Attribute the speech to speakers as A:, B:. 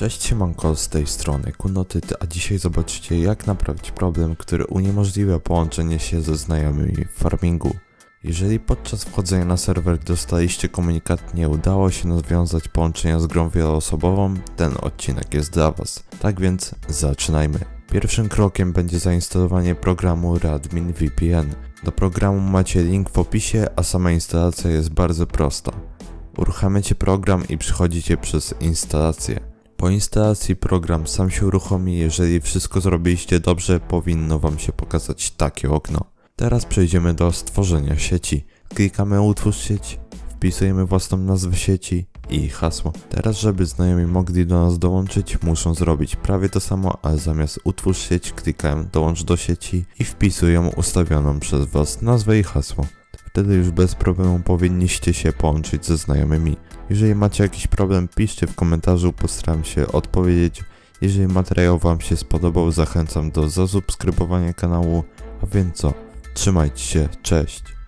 A: Cześć siemanko z tej strony Kunotyt, a dzisiaj zobaczycie jak naprawić problem, który uniemożliwia połączenie się ze znajomymi w farmingu. Jeżeli podczas wchodzenia na serwer dostaliście komunikat nie udało się nawiązać połączenia z grą wieloosobową, ten odcinek jest dla was. Tak więc zaczynajmy. Pierwszym krokiem będzie zainstalowanie programu Radmin VPN. Do programu macie link w opisie, a sama instalacja jest bardzo prosta. Uruchamiacie program i przychodzicie przez instalację. Po instalacji program sam się uruchomi, jeżeli wszystko zrobiliście dobrze, powinno Wam się pokazać takie okno. Teraz przejdziemy do stworzenia sieci. Klikamy utwórz sieć, wpisujemy własną nazwę sieci i hasło. Teraz, żeby znajomi mogli do nas dołączyć, muszą zrobić prawie to samo, ale zamiast utwórz sieć, klikają dołącz do sieci i wpisują ustawioną przez Was nazwę i hasło. Wtedy już bez problemu powinniście się połączyć ze znajomymi. Jeżeli macie jakiś problem, piszcie w komentarzu, postaram się odpowiedzieć. Jeżeli materiał Wam się spodobał, zachęcam do zasubskrybowania kanału. A więc co? Trzymajcie się, cześć!